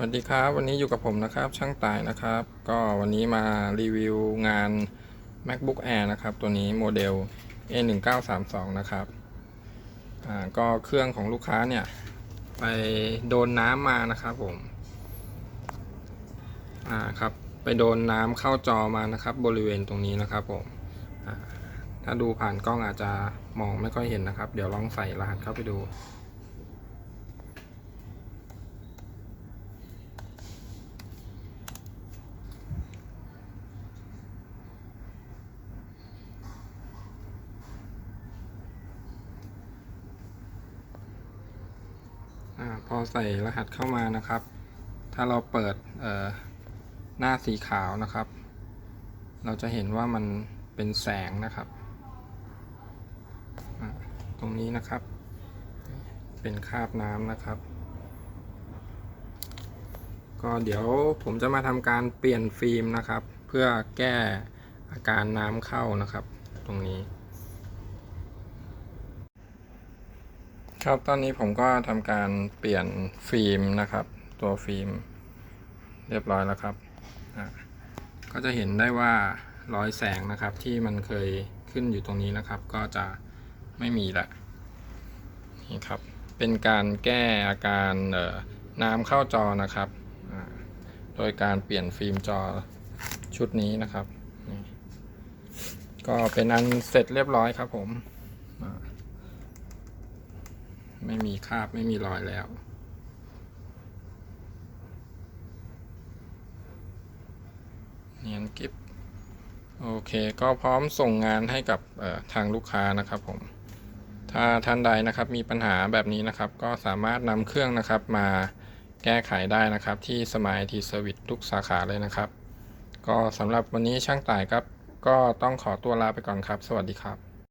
สวัสดีครับวันนี้อยู่กับผมนะครับช่างตายนะครับ ก็วันนี้มารีวิวงาน MacBook Air นะครับ ตัวนี้โมเดล A1932 นะครับอ่าก็เครื่องของลูกค้าเนี่ย ไปโดนน้ำมานะครับผมอ่าครับไปโดนน้ำเข้าจอมานะครับ บริเวณตรงนี้นะครับผมอ่าถ้าดูผ่านกล้องอาจจะมองไม่ค่อยเห็นนะครับ เดี๋ยวลองใส่รหัสเข้าไปดู อพอใส่รหัสเข้ามานะครับ ถ้าเราเปิดหน้าสีขาวนะครับ เราจะเห็นว่ามันเป็นแสงนะครับ ตรงนี้นะครับ เป็นคาบน้ำนะครับ ก็เดี๋ยวผมจะมาทำการเปลี่ยนฟิล์มนะครับ เพื่อแก้อาการน้ำเข้านะครับ ตรงนี้ ครับตอนนี้ผมก็ทำการเปลี่ยนฟิล์มนะครับ ตัวฟิล์ม เรียบร้อยแล้วครับ ก็จะเห็นได้ว่ารอยแสงนะครับที่มันเคยขึ้นอยู่ตรงนี้นะครับ ก็จะไม่มีละนี่ครับเป็นการแก้อาการน้ำเข้าจอนะครับโดยการเปลี่ยนฟิล์มจอชุดนี้นะครับ ก็เป็นอันเสร็จเรียบร้อยครับผมอ่า ไม่มีคราบไม่มีรอยแล้ว เนียนกิฟโอเค ก็พร้อมส่งงานให้กับทางลูกค้านะครับผม ถ้าท่านใดนะครับมีปัญหาแบบนี้นะครับ ก็สามารถนำเครื่องนะครับมาแก้ไขได้นะครับ ที่สมายทีเซอร์วิสทุกสาขาเลยนะครับ ก็สำหรับวันนี้ช่างต่ายครับ ก็ต้องขอตัวลาไปก่อนครับ สวัสดีครับ